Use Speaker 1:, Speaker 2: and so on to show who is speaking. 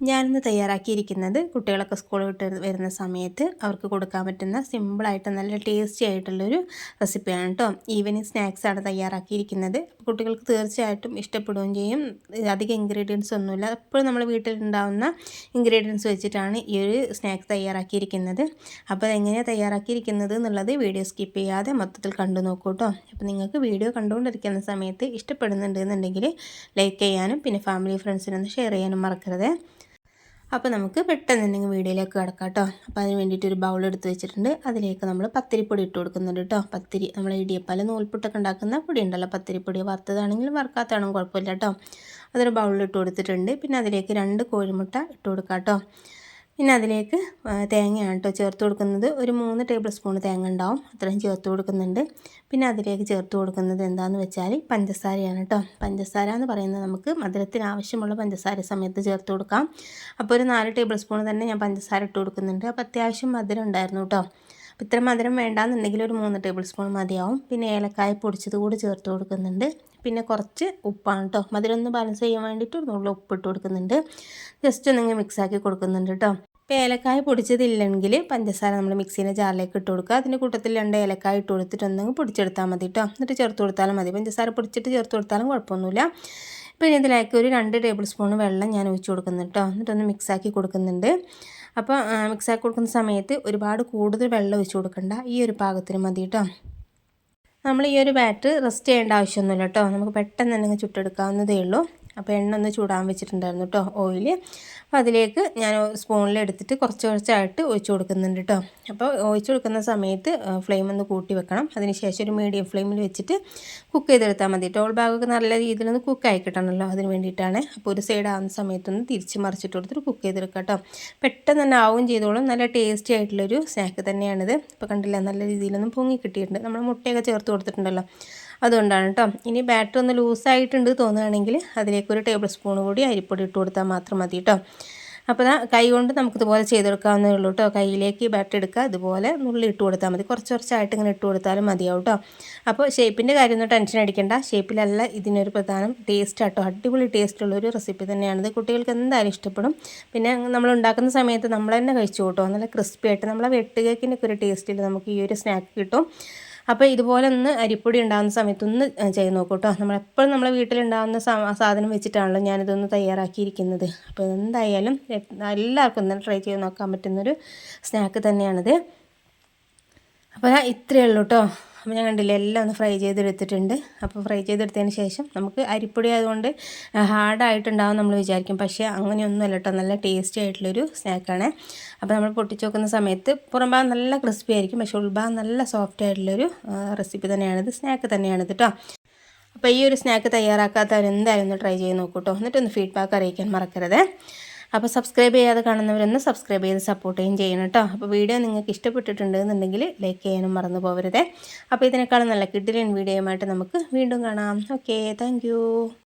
Speaker 1: ഞാനിന്ന് തയ്യാറാക്കിയിരിക്കുന്നത് കുട്ടികളൊക്കെ സ്കൂളിൽ വിട്ട് വരുന്ന സമയത്ത് അവർക്ക് കൊടുക്കാൻ പറ്റുന്ന സിമ്പിളായിട്ട് നല്ല ടേസ്റ്റി ആയിട്ടുള്ളൊരു റെസിപ്പിയാണ് കേട്ടോ. ഈവനിങ് സ്നാക്സാണ് തയ്യാറാക്കിയിരിക്കുന്നത്. കുട്ടികൾക്ക് തീർച്ചയായിട്ടും ഇഷ്ടപ്പെടുകയും ചെയ്യും. അധികം ഇൻഗ്രീഡിയൻസ് ഒന്നുമില്ല. എപ്പോഴും നമ്മൾ വീട്ടിലുണ്ടാവുന്ന ഇൻഗ്രീഡിയൻസ് വെച്ചിട്ടാണ് ഈ ഒരു സ്നാക്സ് തയ്യാറാക്കിയിരിക്കുന്നത്. അപ്പോൾ അതെങ്ങനെയാണ് തയ്യാറാക്കിയിരിക്കുന്നത് എന്നുള്ളത് വീഡിയോ സ്കിപ്പ് ചെയ്യാതെ മൊത്തത്തിൽ കണ്ടു നോക്കൂ കേട്ടോ അപ്പോൾ നിങ്ങൾക്ക് വീഡിയോ കണ്ടുകൊണ്ടിരിക്കുന്ന സമയത്ത് ഇഷ്ടപ്പെടുന്നുണ്ട് എന്നുണ്ടെങ്കിൽ ലൈക്ക് ചെയ്യാനും പിന്നെ ഫാമിലി ഫ്രണ്ട്സിനൊന്ന് ഷെയർ ചെയ്യാനും മറക്കരുത്. അപ്പോൾ നമുക്ക് പെട്ടെന്ന് എന്തെങ്കിലും വീഡിയോയിലേക്ക് കിടക്കാം കേട്ടോ അപ്പോൾ അതിന് വേണ്ടിയിട്ട് ഒരു ബൗൾ എടുത്ത് വെച്ചിട്ടുണ്ട്. അതിലേക്ക് നമ്മൾ പത്തിരിപ്പൊടി ഇട്ട് കൊടുക്കുന്നുണ്ട് കേട്ടോ പത്തിരി നമ്മൾ ഇടിയപ്പാല നൂൽപുട്ടൊക്കെ ഉണ്ടാക്കുന്ന പൊടി ഉണ്ടല്ലോ. പത്തിരിപ്പൊടി വറുത്തതാണെങ്കിലും വറുക്കാത്തതാണെങ്കിലും കുഴപ്പമില്ല കേട്ടോ അതൊരു ബൗളിൽ ഇട്ട് കൊടുത്തിട്ടുണ്ട്. പിന്നെ അതിലേക്ക് രണ്ട് കോഴിമുട്ട ഇട്ട് കൊടുക്കാം കേട്ടോ പിന്നെ അതിലേക്ക് തേങ്ങയാണ് കേട്ടോ ചേർത്ത് കൊടുക്കുന്നത്. ഒരു മൂന്ന് ടേബിൾ സ്പൂൺ തേങ്ങ ഉണ്ടാവും. അത്രയും ചേർത്ത് കൊടുക്കുന്നുണ്ട്. പിന്നെ അതിലേക്ക് ചേർത്ത് കൊടുക്കുന്നത് എന്താണെന്ന് വെച്ചാൽ പഞ്ചസാരയാണ് കേട്ടോ പഞ്ചസാര എന്ന് പറയുന്നത് നമുക്ക് മധുരത്തിന് ആവശ്യമുള്ള പഞ്ചസാര സമയത്ത് ചേർത്ത് കൊടുക്കാം. അപ്പോൾ ഒരു നാല് ടേബിൾ സ്പൂൺ തന്നെ ഞാൻ പഞ്ചസാര ഇട്ട് കൊടുക്കുന്നുണ്ട്. അപ്പോൾ അത്യാവശ്യം മധുരം ഉണ്ടായിരുന്നു കേട്ടോ അപ്പോൾ ഇത്ര മധുരം വേണ്ടാന്നുണ്ടെങ്കിൽ ഒരു മൂന്ന് ടേബിൾ സ്പൂൺ മതിയാവും. പിന്നെ ഏലക്കായ പൊടിച്ചത് കൂടി ചേർത്ത് കൊടുക്കുന്നുണ്ട്. പിന്നെ കുറച്ച് ഉപ്പാണ് കേട്ടോ മധുരം ഒന്ന് ബാലൻസ് ചെയ്യാൻ വേണ്ടിയിട്ട് ഒരു നുള്ളിൽ ഉപ്പിട്ട് കൊടുക്കുന്നുണ്ട്. ജസ്റ്റ് ഒന്നിങ്ങനെ മിക്സാക്കി കൊടുക്കുന്നുണ്ട് കേട്ടോ ഇപ്പോൾ ഏലക്കായ പൊടിച്ചതില്ലെങ്കിൽ പഞ്ചസാര നമ്മൾ മിക്സീന്റെ ജാറിലേക്ക് ഇട്ട് കൊടുക്കുക. അതിന്റെ കൂട്ടത്തിൽ രണ്ട് ഏലക്കായ ഇട്ട് കൊടുത്തിട്ട് ഒന്നെങ്കിൽ പൊടിച്ചെടുത്താൽ മതി കേട്ടോ എന്നിട്ട് ചേർത്ത് കൊടുത്താലും മതി. പഞ്ചസാര പൊടിച്ചിട്ട് ചേർത്ത് കൊടുത്താലും കുഴപ്പമൊന്നുമില്ല. പിന്നെ ഇതിലേക്ക് ഒരു രണ്ട് ടേബിൾ സ്പൂൺ വെള്ളം ഞാൻ ഒഴിച്ച് കൊടുക്കുന്നുണ്ട് കേട്ടോ എന്നിട്ടൊന്ന് മിക്സാക്കി കൊടുക്കുന്നുണ്ട്. അപ്പോൾ മിക്സാക്കി കൊടുക്കുന്ന സമയത്ത് ഒരുപാട് കൂടുതൽ വെള്ളം ഒഴിച്ച് കൊടുക്കണ്ട. ഈ ഒരു പാകത്തിന് മതി കേട്ടോ നമ്മൾ ഈ ഒരു ബാറ്റർ റെസ്റ്റ് ചെയ്യേണ്ട ആവശ്യമൊന്നുമില്ല കേട്ടോ. നമുക്ക് പെട്ടെന്ന് തന്നെ ചുട്ടെടുക്കാവുന്നതേ ഉള്ളൂ. അപ്പോൾ എണ്ണ ഒന്ന് ചൂടാൻ വെച്ചിട്ടുണ്ടായിരുന്നു കേട്ടോ ഓയിൽ അപ്പോൾ അതിലേക്ക് ഞാൻ സ്പൂണിൽ എടുത്തിട്ട് കുറച്ച് കുറച്ചായിട്ട് ഒഴിച്ചു കൊടുക്കുന്നുണ്ട് കേട്ടോ. അപ്പോൾ ഒഴിച്ചു കൊടുക്കുന്ന സമയത്ത് ഫ്ലെയിം ഒന്ന് കൂട്ടി വെക്കണം. അതിനുശേഷം ഒരു മീഡിയം ഫ്ലെയിമിൽ വെച്ചിട്ട് കുക്ക് ചെയ്തെടുത്താൽ മതി. ടോൾ ബാഗൊക്കെ നല്ല രീതിയിൽ ഒന്ന് കുക്ക് ആയി കിട്ടണമല്ലോ അതിന് വേണ്ടിയിട്ടാണ്. അപ്പോൾ ഒരു സൈഡ് ആവുന്ന സമയത്തൊന്ന് തിരിച്ച് മറിച്ചിട്ട് കൊടുത്തിട്ട് കുക്ക് ചെയ്തെടുക്കാം കേട്ടോ. പെട്ടെന്ന് തന്നെ ആവും ചെയ്തോളും. നല്ല ടേസ്റ്റി ആയിട്ടുള്ളൊരു സ്നാക്ക് തന്നെയാണിത്. ഇപ്പോൾ കണ്ടില്ല നല്ല രീതിയിലൊന്നും പൊങ്ങി കിട്ടിയിട്ടുണ്ട്. നമ്മൾ മുട്ടയൊക്കെ ചേർത്ത് കൊടുത്തിട്ടുണ്ടല്ലോ. അതുകൊണ്ടാണ് കേട്ടോ ഇനി ബാറ്റർ ഒന്ന് ലൂസായിട്ടുണ്ട് തോന്നുകയാണെങ്കിൽ അതിലേക്ക് ഒരു ടേബിൾ സ്പൂൺ കൂടി അരിപ്പൊടി ഇട്ട് കൊടുത്താൽ മാത്രം മതി കേട്ടോ അപ്പോൾ കൈ കൊണ്ട് നമുക്കിതുപോലെ ചെയ്തെടുക്കാവുന്നേ ഉള്ളൂ കേട്ടോ കയ്യിലേക്ക് ബാറ്റർ എടുക്കുക. അതുപോലെ നുള്ളി ഇട്ട് കൊടുത്താൽ മതി. കുറച്ച് കുറച്ചായിട്ട് ഇങ്ങനെ ഇട്ട് കൊടുത്താലും മതിയാവും കേട്ടോ അപ്പോൾ ഷേപ്പിന്റെ കാര്യമൊന്നും ടെൻഷൻ അടിക്കേണ്ട. ഷേപ്പിലല്ല ഇതിനൊരു പ്രധാനം ടേസ്റ്റ് ആട്ടോ അടിപൊളി ടേസ്റ്റുള്ളൊരു റെസിപ്പി തന്നെയാണിത് കുട്ടികൾക്ക് എന്തായാലും ഇഷ്ടപ്പെടും. പിന്നെ നമ്മൾ ഉണ്ടാക്കുന്ന സമയത്ത് നമ്മൾ തന്നെ കഴിച്ചു കൂട്ടോ. നല്ല ക്രിസ്പി ആയിട്ട് നമ്മളെ വെട്ടുകേക്കിന്റെ ഒക്കെ ഒരു ടേസ്റ്റിൽ നമുക്ക് ഈ ഒരു സ്നാക്ക് കിട്ടും. അപ്പോൾ ഇതുപോലെ ഒന്ന് അരിപ്പൊടി ഉണ്ടാകുന്ന സമയത്ത് ഒന്ന് ചെയ്ത് നോക്കൂ കേട്ടോ നമ്മളെപ്പോഴും നമ്മളെ വീട്ടിലുണ്ടാകുന്ന സാധനം വെച്ചിട്ടാണല്ലോ ഞാനിതൊന്ന് തയ്യാറാക്കിയിരിക്കുന്നത്. അപ്പോൾ എന്തായാലും എല്ലാവർക്കും ഒന്ന് ട്രൈ ചെയ്ത് നോക്കാൻ പറ്റുന്നൊരു സ്നാക്ക് തന്നെയാണിത്. അപ്പോൾ ഇത്രയേ ഉള്ളൂ കേട്ടോ അപ്പോൾ ഞാൻ കണ്ടില്ല എല്ലാം ഒന്ന് ഫ്രൈ ചെയ്തെടുത്തിട്ടുണ്ട്. അപ്പോൾ ഫ്രൈ ചെയ്തെടുത്തതിന് ശേഷം നമുക്ക് അരിപ്പൊടി ആയതുകൊണ്ട് ഹാർഡായിട്ടുണ്ടാവും നമ്മൾ വിചാരിക്കും. പക്ഷേ അങ്ങനെയൊന്നുമല്ല കേട്ടോ. നല്ല ടേസ്റ്റി ആയിട്ടുള്ളൊരു സ്നാക്കാണ് അപ്പോൾ നമ്മൾ പൊട്ടിച്ച് നോക്കുന്ന സമയത്ത് പുറം ഭാഗം നല്ല ക്രിസ്പി ആയിരിക്കും. പക്ഷേ ഉൾഭാഗം നല്ല സോഫ്റ്റ് ആയിട്ടുള്ളൊരു റെസിപ്പി തന്നെയാണിത്. സ്നാക്ക് തന്നെയാണിത് കേട്ടോ. അപ്പോൾ ഈ ഒരു സ്നാക്ക് തയ്യാറാക്കാത്തവരെന്തായാലും ഒന്ന് ട്രൈ ചെയ്ത് നോക്കൂട്ടോ എന്നിട്ടൊന്ന് ഫീഡ്ബാക്ക് അറിയിക്കാൻ മറക്കരുത്. അപ്പോൾ സബ്സ്ക്രൈബ് ചെയ്യാതെ കാണുന്നവരൊന്ന് സബ്സ്ക്രൈബ് ചെയ്ത് സപ്പോർട്ട് ചെയ്യും ചെയ്യണം കേട്ടോ അപ്പോൾ വീഡിയോ നിങ്ങൾക്ക് ഇഷ്ടപ്പെട്ടിട്ടുണ്ടെന്നുണ്ടെങ്കിൽ ലൈക്ക് ചെയ്യാനും മറന്നു പോകരുത് അപ്പോൾ ഇതിനേക്കാളും നല്ല കിഡിലൻ വീഡിയോയുമായിട്ട് നമുക്ക് വീണ്ടും കാണാം. Okay thank